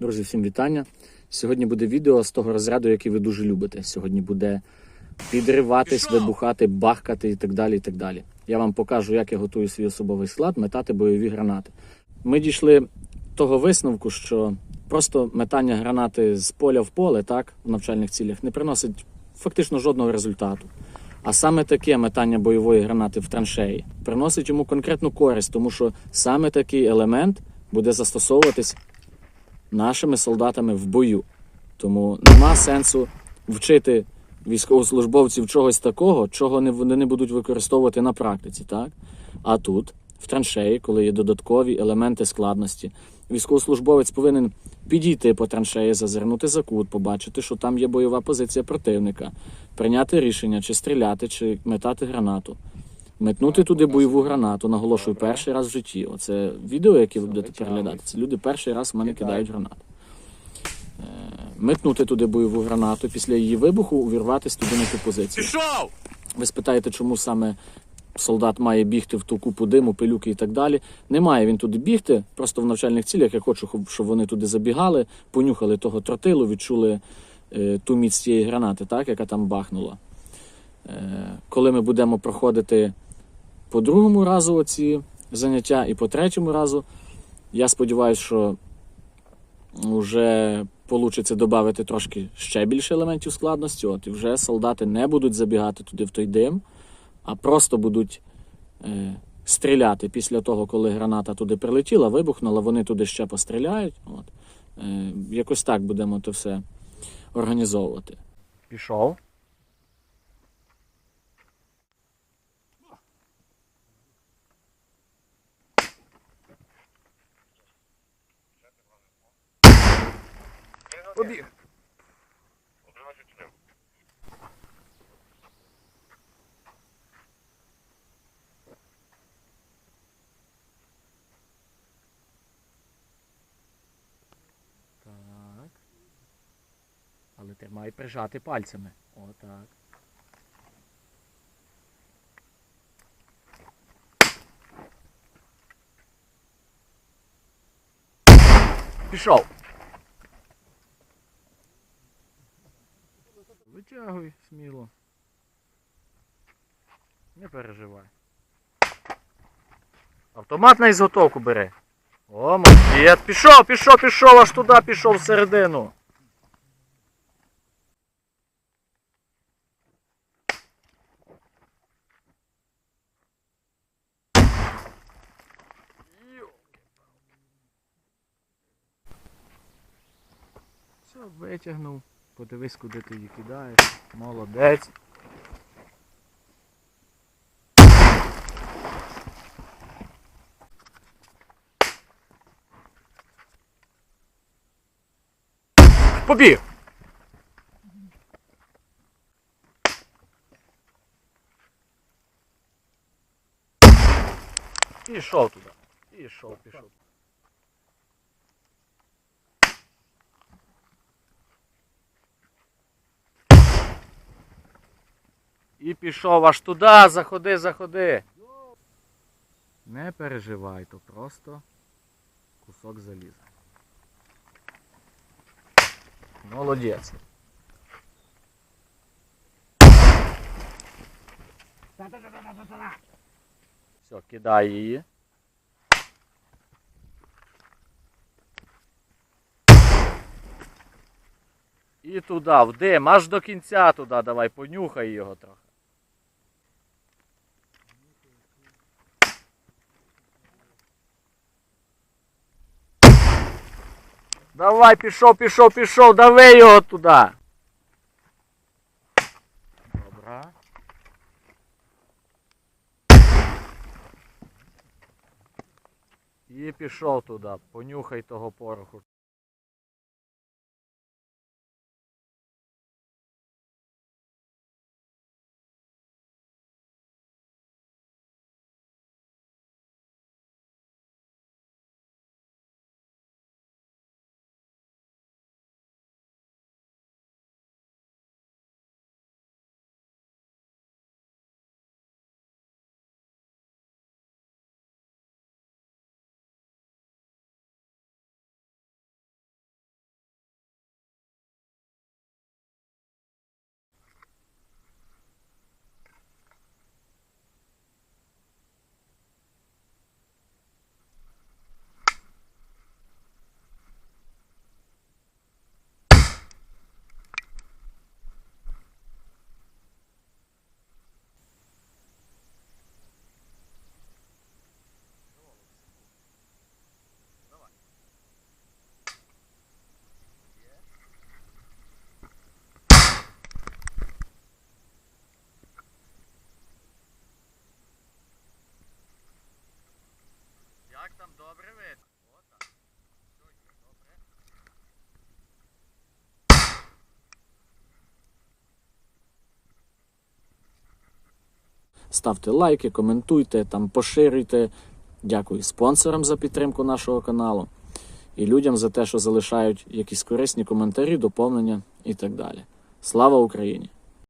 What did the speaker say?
Друзі, всім вітання. Сьогодні буде відео з того розряду, який ви дуже любите. Сьогодні буде підриватись, вибухати, бахкати і так далі. і так далі. Я вам покажу, як я готую свій особовий склад, метати бойові гранати. Ми дійшли того висновку, що просто метання гранати з поля в поле, так, в навчальних цілях, не приносить фактично жодного результату. А саме таке метання бойової гранати в траншеї приносить йому конкретну користь, тому що саме такий елемент буде застосовуватись нашими солдатами в бою. Тому нема сенсу вчити військовослужбовців чогось такого, чого не вони не будуть використовувати на практиці. Так? А тут, в траншеї, коли є додаткові елементи складності, військовослужбовець повинен підійти по траншеї, зазирнути за кут, побачити, що там є бойова позиція противника, прийняти рішення, чи стріляти, чи метати гранату. Метнути туди бойову гранату, наголошую, перший раз в житті. Оце відео, яке ви будете переглядати. Це люди перший раз в мене кидають гранату. Е, Метнути туди бойову гранату, після її вибуху увірватися туди на ту позицію. Пішов! Ви спитаєте, чому саме солдат має бігти в ту купу диму, пилюки і так далі. Не має він туди бігти. Просто в навчальних цілях я хочу, щоб вони туди забігали, понюхали того тротилу, відчули е, ту міць цієї гранати, так, яка там бахнула. Е, коли ми будемо проходити по другому разу ці заняття і по третьому разу, я сподіваюся, що вже вийде додати трошки ще більше елементів складності. От, і вже солдати не будуть забігати туди в той дим, а просто будуть е, стріляти після того, коли граната туди прилетіла, вибухнула, вони туди ще постріляють. От. Е, якось так будемо це все організовувати. Пішов. Побіг. Так. Але тримай прижати пальцями. Отак. Пішов. Витягуй сміло. Не переживай. Автомат на ізготовку бери. О, молодець. Пішов, пішов, пішов, аж туди пішов всередину. Все, витягнув. Подивись, куди ти її кидаєш. Молодець. Побіг! Пішов туди. Пішов, пішов. І пішов аж туди, заходи, заходи. Не переживай, то просто кусок заліза. Молодець. Все, кидай її. І туди, в дим, аж до кінця туди давай, понюхай його трохи. Давай, пішов, пішов, пішов, дави його туди. Добре. І пішов туди, понюхай того пороху. Добре видно. Ставте лайки, коментуйте, там поширюйте. Дякую спонсорам за підтримку нашого каналу і людям за те, що залишають якісь корисні коментарі, доповнення і так далі. Слава Україні!